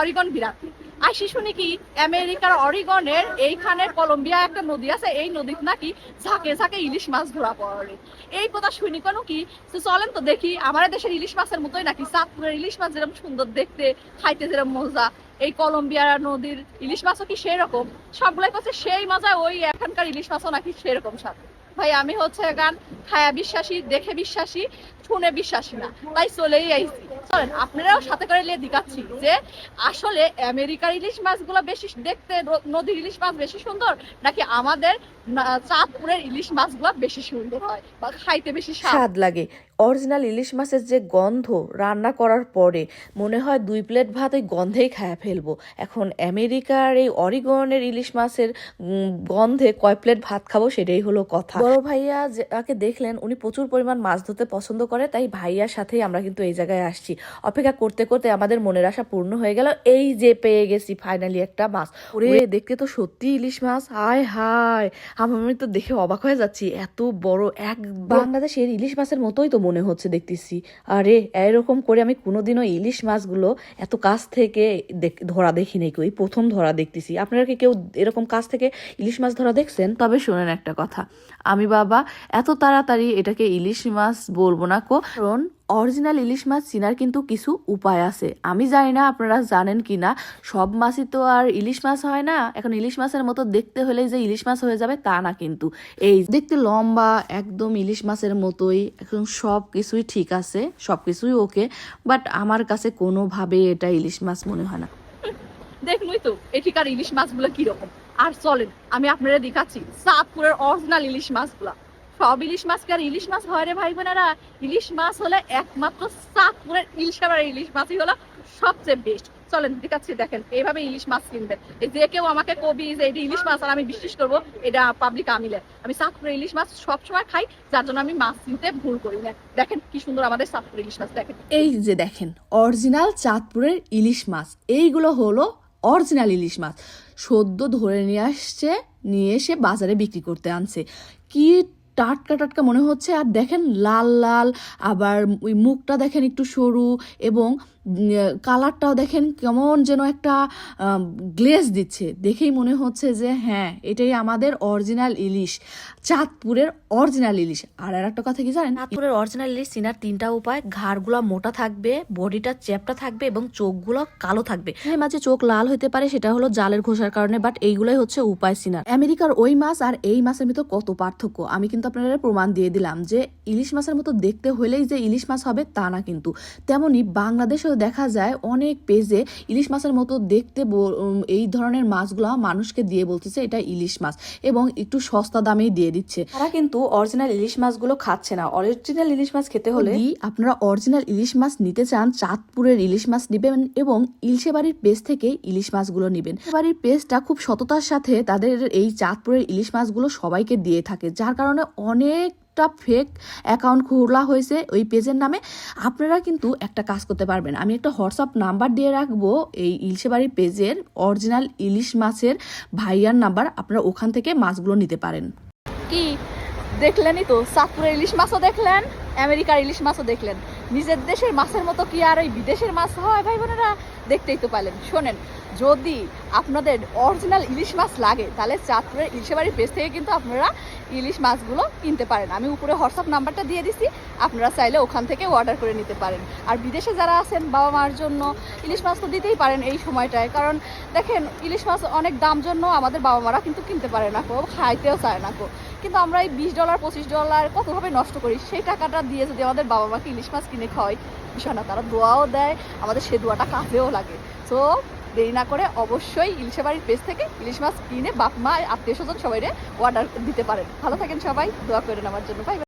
Oregon বিরাট। আইসি শুনি কি আমেরিকার অরিগনের এইখানে কলম্বিয়া একটা নদী আছে, এই নদীতে নাকি ঝাঁকে ঝাঁকে ইলিশ মাছ ধরা পড়ে। এই কথা শুনি কেন কি? চলেন তো দেখি, আমার দেশের ইলিশ মাছের মতোই নাকি? চাঁদপুরের ইলিশ মাছ যেরকম সুন্দর দেখতে, খাইতে যেরকম মজা, এই কলম্বিয়া নদীর ইলিশ মাছও কি সেই রকম সবগুলাই কাছে সেই মজা, ওই এখানকার ইলিশ মাছও নাকি সেরকম স্বাদ। ভাই, আমি হচ্ছে গান, খায়া বিশ্বাসী, দেখে বিশ্বাসী, শুনে বিশ্বাসী না। তাই চলেই আইছি। চলেন, আপনারাও সাথে করে নিয়ে দেখাচ্ছি যে আসলে আমেরিকার ইলিশ মাছগুলো বেশি দেখতে নদীর ইলিশ মাছ বেশি সুন্দর, নাকি আমাদের চাঁদপুরের ইলিশ মাছগুলো বেশি সুন্দর হয় বা খাইতে বেশি স্বাদ লাগে। অরিজিনাল ইলিশ মাছের যে গন্ধ রান্না করার পরে মনে হয় দুই প্লেট ভাত ওই গন্ধেই খায়া ফেলব। এখন আমেরিকার এই অরিগনের ইলিশ মাছের গন্ধে কয় প্লেট ভাত খাব সেটাই হলো কথা। বড় ভাইয়া যাকে দেখলেন উনি প্রচুর পরিমাণ মাছ ধরতে পছন্দ করে তাই ভাইয়ার সাথেই আমরা কিন্তু এই জায়গায় আসছি। অপেক্ষা করতে করতে আমাদের মনের আশা পূর্ণ হয়ে গেল এই যে পেয়ে গেছি ফাইনালি একটা মাছ। ওরে। দেখতে তো সত্যি ইলিশ মাছ হায় হায়। আমি তো দেখে অবাক হয়ে যাচ্ছি এত বড় এক বাংলাদেশের ইলিশ মাছের মতোই তো মনে হচ্ছে দেখতেছি। আরে, এরকম করে আমি কোনোদিনও ইলিশ মাছগুলো এত কাছ থেকে দেখ- ধরা দেখিনি কেউ ওই প্রথম ধরা দেখতেছি। আপনারা কি কেউ এরকম কাছ থেকে ইলিশ মাছ ধরা দেখছেন? তবে শোনেন একটা কথা। আমি বাবা, এত তাড়াতাড়ি এটাকে ইলিশ মাছ বলব না কারণ অরিজিনাল ইলিশ মাছ চিনার কিন্তু কিছু উপায় আছে। আমি জানি না আপনারা জানেন কি না, সব মাছই তো আর ইলিশ মাছ হয় না। এখন ইলিশ মাছের মতো দেখতে হলেই যে ইলিশ মাছ হয়ে যাবে তা না কিন্তু। এই দেখতে লম্বা, একদম ইলিশ মাছের মতোই, এখন সব কিছুই ঠিক আছে, সব কিছুই ওকে, বাট আমার কাছে কোনোভাবে এটা ইলিশ মাছ মনে হয় না। দেখলই তো, এঠিকার ইলিশ মাছগুলো কীরকম? আর চলেন, আমি আপনারা দেখাচ্ছি চাঁদপুরের অরিজিনাল ইলিশ মাছগুলা। সব ইলিশ মাছ কি আর ইলিশ মাছ হয় রে ভাই বোনেরা ইলিশ মাছ হলে একমাত্র চাঁদপুরের ইলিশাবার ইলিশ মাছই হলো সবচেয়ে বেস্ট চলেন দেখাচ্ছি, দেখেন, এইভাবে ইলিশ মাছ কিনবেন। যে কেউ আমাকে কবি, যে এটা ইলিশ মাছ, আর আমি বিশ্বাস করব এটা পাবলিক আমিলে আমি চাঁদপুরের ইলিশ মাছ সবসময় খাই, যার জন্য আমি মাছ কিনতে ভুল করি না। দেখেন কি সুন্দর আমাদের চাঁদপুরের ইলিশ মাছ, দেখেন। এই যে দেখেন অরিজিনাল চাঁদপুরের ইলিশ মাছ। এইগুলো হলো অরিজিনাল ইলিশ মাছ। সদ্য ধরে নিয়ে আসছে, নিয়ে এসে বাজারে বিক্রি করতে আনছে। কি টাটকা টাটকা মনে হচ্ছে, আর দেখেন লাল লাল, আবার ওই মুখটা দেখেন একটু সরু, এবং কালারটাও দেখেন কেমন যেন একটা গ্লেজ দিচ্ছে। দেখেই মনে হচ্ছে যে হ্যাঁ এটাই আমাদের অরিজিনাল ইলিশ। চাঁদপুরের অরিজিনাল ইলিশ। আর আর একটা কথা কি জানেন? চাঁদপুরের অরিজিনাল ইলিশ চিনার তিনটা উপায় ঘাড়গুলো মোটা থাকবে বডিটা চ্যাপটা থাকবে এবং চোখগুলো কালো থাকবে। এর মাঝে চোখ লাল হতে পারে সেটা হলো জালের ঘোষার কারণে বাট এইগুলাই হচ্ছে উপায় চিনার আমেরিকার ওই মাছ আর এই মাছের ভিতর কত পার্থক্য? আমি কিন্তু আপনাদের প্রমাণ দিয়ে দিলাম যে ইলিশ মাছের মতো দেখতে হলেই যে ইলিশ মাছ হবে তা না কিন্তু। তেমনি বাংলাদেশেও দেখা যায় অনেক পেজে ইলিশ মাছের মতো দেখতে এই ধরনের মাছগুলো মানুষকে দিয়ে বলতেছে এটা ইলিশ মাছ এবং একটু সস্তা দামেই দিয়ে দিচ্ছে। তারা কিন্তু অরিজিনাল ইলিশ মাছগুলো খাচ্ছে না। অরিজিনাল ইলিশ মাছ খেতে হলে আপনারা অরিজিনাল ইলিশ মাছ নিতে চান চাঁদপুরের ইলিশ মাছ নেবেন এবং ইলশে বাড়ির পেজ থেকে ইলিশ মাছগুলো নেবেন। বাড়ির পেজটা খুব সততার সাথে তাদের এই চাঁদপুরের ইলিশ মাছগুলো সবাইকে দিয়ে থাকে যার কারণে অনেক একটা ফেক অ্যাকাউন্ট খোলা হয়েছে, ওই পেজের নামে। আপনারা কিন্তু একটা কাজ করতে পারবেন। আমি একটা হোয়াটসঅ্যাপ নাম্বার দিয়ে রাখব, এই ইলশেবাড়ি পেজের অরিজিনাল ইলিশ মাছের ভাইয়ার নাম্বার আপনারা ওখান থেকে মাছগুলো নিতে পারেন। কি? দেখলেনই তো সাতপুরের ইলিশ মাছও দেখলেন? আমেরিকার ইলিশ মাছও দেখলেন। নিজের দেশের মাছের মতো কি আর ওই বিদেশের মাছ হয়? ভাই বোনেরা, দেখতেই তো পারলেন। শোনেন, যদি আপনাদের অরিজিনাল ইলিশ মাছ লাগে, তাহলে চাঁদপুরের ইলিশাবাড়ির পেজ থেকে কিন্তু আপনারা ইলিশ মাছগুলো কিনতে পারেন। আমি উপরে হোয়াটসঅ্যাপ নাম্বারটা দিয়ে দিছি, আপনারা চাইলে ওখান থেকে অর্ডার করে নিতে পারেন। আর বিদেশে যারা আছেন, বাবা মার জন্য ইলিশ মাছ তো দিতেই পারেন এই সময়টায়। কারণ দেখেন, ইলিশ মাছ অনেক দাম জন্য আমাদের বাবা মারা কিন্তু কিনতে পারে না কো, খাইতেও চায় না কো। কিন্তু আমরা এই বিশ ডলার পঁচিশ ডলার কতভাবে নষ্ট করি? সেই টাকাটা দিয়ে যদি আমাদের বাবা মাকে ইলিশ মাছ কিনে খাওয়াই, বিষয় না, তারা দোয়াও দেয়, আমাদের সে দোয়াটা কাজেও লাগে। সো দেরি না করে অবশ্যই ইলিশে বাড়ির পেজ থেকে ইলিশ মাছ কিনে বাপ মা আত্মীয় স্বজন সবাই অর্ডার দিতে পারেন। ভালো থাকেন সবাই, দোয়া করেন আমার জন্য।